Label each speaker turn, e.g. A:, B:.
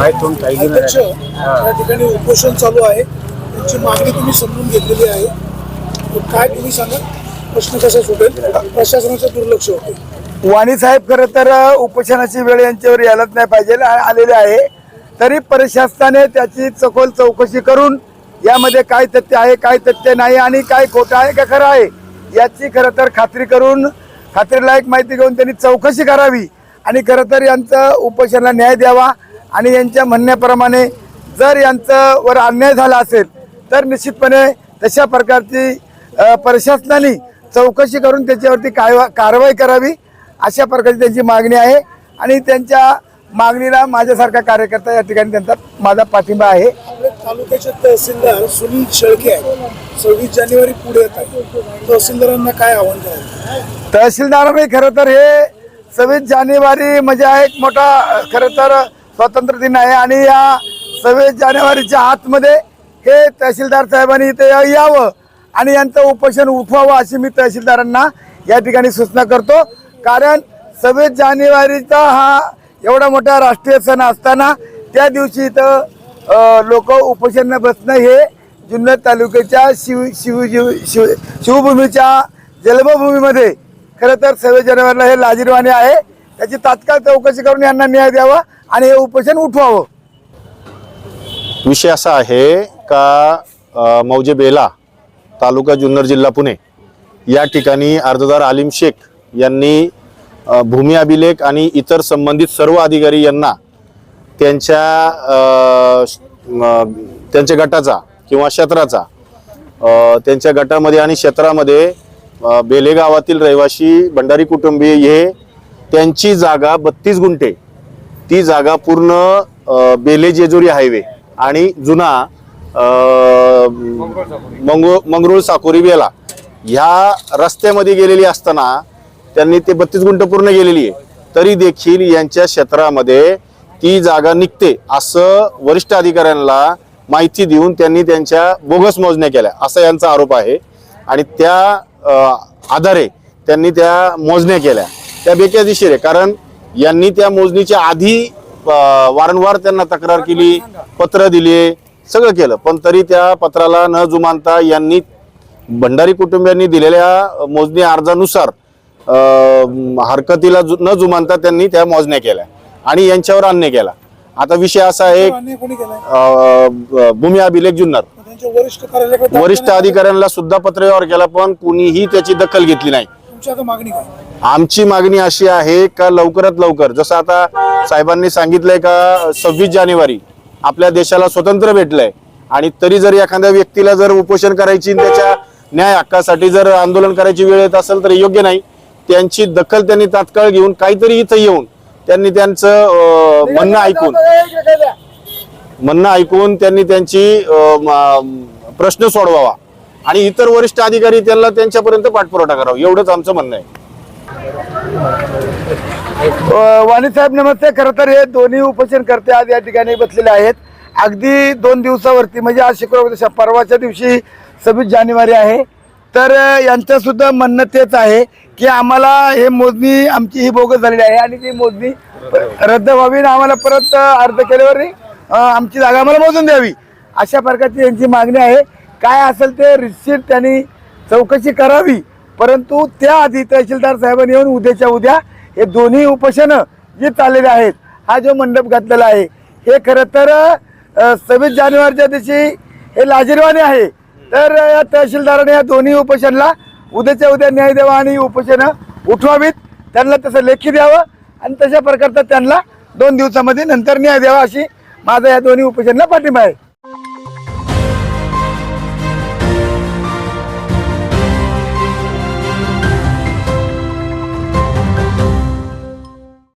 A: अध्यक्ष या ठिकाणी उपोषण चालू आहे. त्यांची मागणी तुम्ही समजून घेतलेली आहे. काय तुम्ही सांगा? प्रश्न कसा सुटेल? प्रशासनाचं दुर्लक्ष होते.
B: वाणी साहेब खरं तर उपोषणाची वेळ यांच्यावर यायलाच नाही पाहिजे. आलेली आहे. तरी प्रशासनाने त्याची सखोल चौकशी करून यामध्ये काय तथ्य आहे काय तथ्य नाही आणि काय खोटं आहे का खरं आहे याची खरं तर खात्री करून खात्रीलायक माहिती घेऊन त्यांनी चौकशी करावी. आणि खरं तर यांचं उपोषणाला न्याय द्यावा. आणि यांच्या म्हणण्याप्रमाणे जर यांचं वर अन्याय झाला असेल तर निश्चितपणे तशा प्रकारची प्रशासनाने चौकशी करून त्याच्यावरती काय कारवाई करावी अशा प्रकारची त्यांची मागणी आहे. आणि त्यांच्या मागणीला माझ्यासारखा कार्यकर्ता या ठिकाणी त्यांचा माझा पाठिंबा आहे.
A: तालुक्याचे तहसीलदार सुनील शेळके आहेत. सव्वीस जानेवारी पुढे येत आहे तहसीलदारांना काय आव्हान करायचं?
B: तहसीलदारांनी खरं तर हे सव्वीस जानेवारी म्हणजे हा एक मोठा खरं तर स्वातंत्र्य दिन आहे आणि या सव्वीस जानेवारीच्या आतमध्ये हे तहसीलदार साहेबांनी इथे यावं आणि यांचं उपोषण उठवावं अशी मी तहसीलदारांना या ठिकाणी सूचना करतो. कारण सव्वीस जानेवारीचा हा एवढा मोठा राष्ट्रीय सण असताना त्या दिवशी इथं लोक उपोषण बसणं हे जुन्नर तालुक्याच्या शिव शिव शिव शिव शिवभूमीच्या जन्मभूमीमध्ये. खरं तर सव्वीस जानेवारीला हे लाजीरवाणी आहे. त्याची तात्काळ चौकशी करून यांना न्याय द्यावा आणि हे उपोषण उठवावं.
C: विषय असा आहे का मौजे बेला तालुका जुन्नर जिल्हा पुणे या ठिकाणी अर्जदार आलिम शेख यांनी भूमी अभिलेख आणि इतर संबंधित सर्व अधिकारी यांना त्यांच्या त्यांच्या गटाचा किंवा क्षेत्राचा त्यांच्या गटामध्ये आणि क्षेत्रामध्ये बेले गावातील रहिवासी भंडारी कुटुंबीय हे त्यांची जागा बत्तीस गुंठे. ती जागा पूर्ण बेले जेजुरी हायवे आणि जुना मंगो मंगरुळ साकोरी बेला ह्या रस्त्यामध्ये गेलेली असताना त्यांनी ते बत्तीस गुंठ पूर्ण गेलेली आहे. तरी देखील यांच्या क्षेत्रामध्ये ती जागा निघते असं वरिष्ठ अधिकाऱ्यांना माहिती देऊन त्यांनी त्यांच्या बोगस मोजण्या केल्या. असा यांचा आरोप आहे. आणि त्या आधारे त्यांनी त्या मोजण्या केल्या. त्या बेकायदेशीर आहे कारण यांनी त्या मोजणीच्या आधी वारंवार त्यांना तक्रार केली पत्र दिले सगळं केलं. पण तरी त्या पत्राला न जुमानता यांनी भंडारी कुटुंबियांनी दिलेल्या मोजणी अर्जानुसार हरकतीला न जुमानता त्यांनी त्या मोजण्या केल्या आणि यांच्यावर अन्याय केला. आता विषय असा आहे भूमी अभिलेख जुन्नर.
A: वरिष्ठ.
C: अधिकाऱ्यांना सुद्धा पत्रव्यवहार केला पण कुणीही त्याची दखल घेतली नाही.
A: मागणी काय?
C: आमची मागणी अशी आहे का लवकरात लवकर जसं आता साहेबांनी सांगितलंय का सव्वीस जानेवारी आपल्या देशाला स्वतंत्र भेटलंय आणि तरी जर एखाद्या व्यक्तीला जर उपोषण करायची त्याच्या न्याय हक्कासाठी जर आंदोलन करायची वेळ येत असेल तर योग्य नाही. त्यांची दखल त्यांनी तात्काळ घेऊन काहीतरी इथं येऊन त्यांनी त्यांचं म्हणणं ऐकून म्हणणं ऐकून त्यांनी त्यांची प्रश्न सोडवावा. आणि इतर वरिष्ठ अधिकारी त्यांना त्यांच्यापर्यंत पाठपुरवठा करावा. एवढंच आमचं म्हणणं आहे.
B: वाणी साहेब नमस्ते. खरं तर हे दोन्ही उपोषण करते आज या ठिकाणी बसलेले आहेत. अगदी दोन दिवसावरती म्हणजे आज शुक्रवार म्हणजे परवाच्या दिवशी सव्वीस जानेवारी आहे. तर यांचं सुद्धा म्हणणं तेच आहे की आम्हाला हे मोजणी आमची ही बोगस झालेली आहे आणि ती मोजणी रद्द व्हावी आणि आम्हाला परत अर्ज केल्यावर आमची जागा आम्हाला मोजून द्यावी. अशा प्रकारची यांची मागणी आहे. काय असेल ते रिसिट त्यांनी चौकशी करावी. परंतु त्याआधी तहसीलदार साहेबांनी येऊन उद्याच्या उद्या हे दोन्ही उपोषणं जी चाललेले आहेत हा जो मंडप घातलेला आहे हे खरं तर सव्वीस जानेवारीच्या दिवशी हे लाजीरवाणी आहे. तर या तहसीलदाराने या दोन्ही उपोषणला उद्याच्या उद्या न्याय द्यावा आणि उपोषणं उठवावीत. त्यांना तसं लेखी द्यावं आणि तशा प्रकारचा त्यांना दोन दिवसामध्ये नंतर न्याय द्यावा अशी माझा या दोन्ही उपोषणला पाठिंबा आहे.